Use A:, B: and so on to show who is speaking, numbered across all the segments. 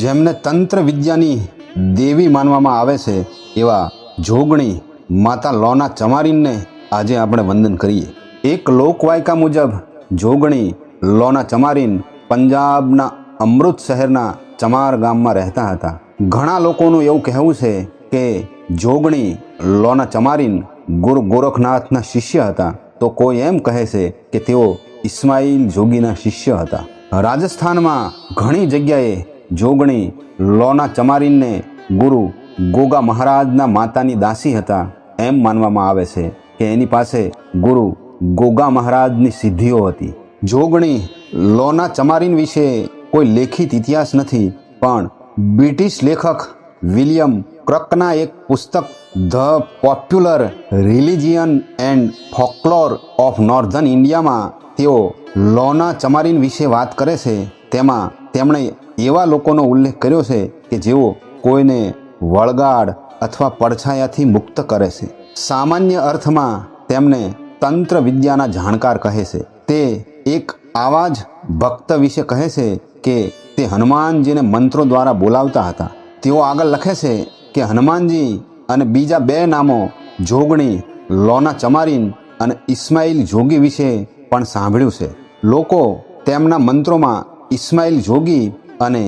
A: જેમને તંત્ર વિદ્યાની દેવી માનવામાં આવે છે, એવા જોગણી માતા લોના ચમારીનને આજે આપણે વંદન કરીએ. એક લોકવાયકા મુજબ જોગણી લોના ચમારીન પંજાબના અમૃત શહેરના ચમાર ગામમાં રહેતા હતા. ઘણા લોકોનું એવું કહેવું છે કે જોગણી લોના ચમારીન ગુરુ ગોરખનાથના શિષ્ય હતા. તો કોઈ એમ કહે છે કે તેઓ ઇસ્માઇલ જોગીના શિષ્ય હતા. રાજસ્થાનમાં ઘણી જગ્યાએ જોગણી લોના ચમારીનને ગુરુ ગોગા મહારાજના માતાની દાસી હતા. એમ માનવામાં આવે છે કે એની પાસે ગુરુ ગોગા મહારાજની સિદ્ધિઓ હતી. જોગણી લોના ચમારીન વિશે કોઈ લેખિત ઇતિહાસ નથી, પણ બ્રિટિશ લેખક વિલિયમ ક્રકના એક પુસ્તક, the popular religion and folklore of northern ઇન્ડિયામાં તેઓ લોના ચમારીન વિશે વાત કરે છે. તેમાં તેમણે એવા લોકોનો ઉલ્લેખ કર્યો છે કે જેઓ કોઈને વળગાડ અથવા પડછાયાથી મુક્ત કરે છે. સામાન્ય અર્થમાં તેમને તંત્ર વિદ્યાના જાણકાર કહે છે. તે એક આવા જ ભક્ત વિશે કહે છે કે તે હનુમાનજીને મંત્રો દ્વારા બોલાવતા હતા. તેઓ આગળ લખે છે કે હનુમાનજી અને બીજા બે નામો જોગણી, લોના ચમારીન અને ઇસ્માઇલ જોગી વિશે પણ સાંભળ્યું છે. લોકો તેમના મંત્રોમાં ઇસ્માઇલ જોગી અને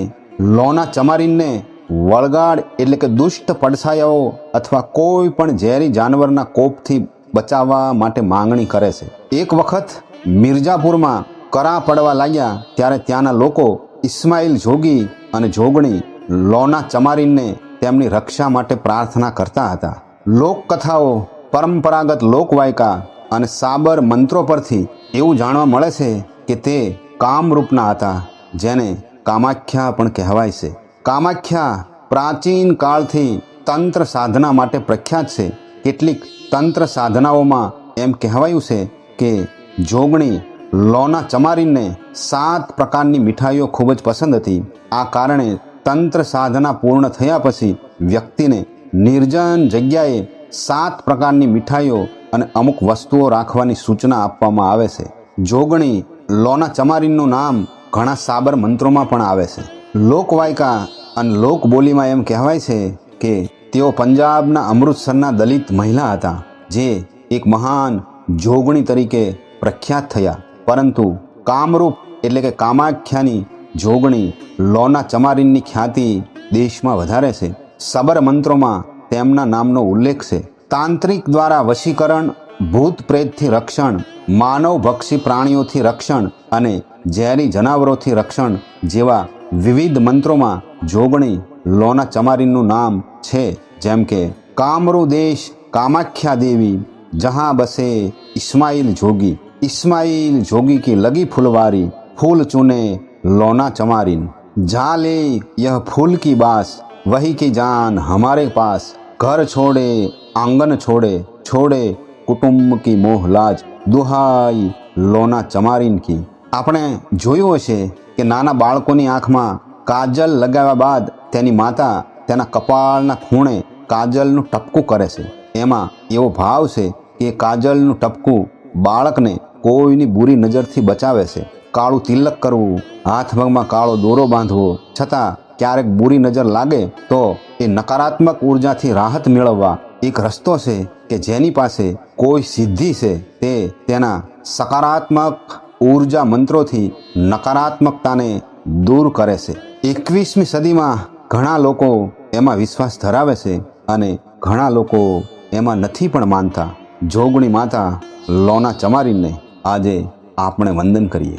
A: લોના ચમારીનને વળગાડ એટલે કે દુષ્ટ પડછાયાઓ અથવા કોઈ પણ ઝેરી જાનવરના કોપથી બચાવવા માટે માંગણી કરે છે. એક વખત મિર્જાપુરમાં કરા પડવા લાગ્યા ત્યારે ત્યાંના લોકો ઇસ્માઇલ જોગી અને જોગણી લોના ચમારીનને તેમની રક્ષા માટે પ્રાર્થના કરતા હતા. લોકકથાઓ, પરંપરાગત લોકવાયકા અને સાબર મંત્રો પરથી એવું જાણવા મળે છે કે તે કામરૂપના હતા, જેને કામાખ્યા પણ કહેવાય છે. કામાખ્યા પ્રાચીન કાળથી તંત્ર સાધના માટે પ્રખ્યાત છે. કેટલીક તંત્ર સાધનાઓમાં એમ કહેવાયું છે કે જોગણી, લોના ચમારીનને સાત પ્રકારની મીઠાઈઓ ખૂબ જ પસંદ હતી. આ કારણે તંત્ર સાધના પૂર્ણ થયા પછી વ્યક્તિને નિર્જન જગ્યાએ સાત પ્રકારની મીઠાઈઓ અને અમુક વસ્તુઓ રાખવાની સૂચના આપવામાં આવે છે. જોગણી, લોના ચમારીનનું નામ ઘણા સાબર મંત્રોમાં પણ આવે છે. લોકવાયકા અને લોકબોલીમાં એમ કહેવાય છે કે તેઓ પંજાબના અમૃતસરના દલિત મહિલા હતા, જે એક મહાન જોગણી તરીકે પ્રખ્યાત થયા. પરંતુ કામરૂપ એટલે કે કામાખ્યાની જોગણી લોના ચમારીનની ખ્યાતિ દેશમાં વધારે છે. સબર મંત્રોમાં તેમના નામનો ઉલ્લેખ છે. તાંત્રિક દ્વારા વશીકરણ, ભૂત પ્રેતથી રક્ષણ, માનવ ભક્ષી પ્રાણીઓથી રક્ષણ અને ઝેરી જનાવરોથી રક્ષણ જેવા વિવિધ મંત્રોમાં જોગણી લોના ચમારીનું નામ છે. જેમ કે, કામરુ દેશ કામાખ્યા દેવી, જહાં બસે ઇસ્માઇલ જોગી. ઇસ્માઇલ જોગી કી લગી ફૂલવારી, ફૂલ ચુને લોના ચમારીન. જા લે યહ ફૂલ કી બાસ, વહી કી જાન હમારે પાસ. ઘર છોડે, આંગન છોડે છોડે કુટુંબ કી મોહલાજ દુહાઈ લોના ચમારીન કી. આપણે જોયું હશે કે નાના બાળકોની આંખમાં કાજલ લગાવ્યા બાદ તેની માતા તેના કપાળના ખૂણે કાજલનું ટપકું કરે છે. એમાં એવો ભાવ છે કે કાજલનું ટપકું બાળકને કોઈની બુરી નજરથી બચાવે છે. કાળું તિલક કરવું, હાથ પગમાં કાળો દોરો બાંધવો, છતાં ક્યારેક બુરી નજર લાગે તો એ નકારાત્મક ઉર્જાથી રાહત મેળવવા એક રસ્તો છે કે જેની પાસે કોઈ સિદ્ધિ છે તે તેના સકારાત્મક ઊર્જા મંત્રોથી નકારાત્મકતાને દૂર કરે છે. એકવીસમી સદીમાં ઘણા લોકો એમાં વિશ્વાસ ધરાવે છે અને ઘણા લોકો એમાં નથી પણ માનતા. જોગણી માતા લોના ચમારીને આજે આપણે વંદન કરીએ.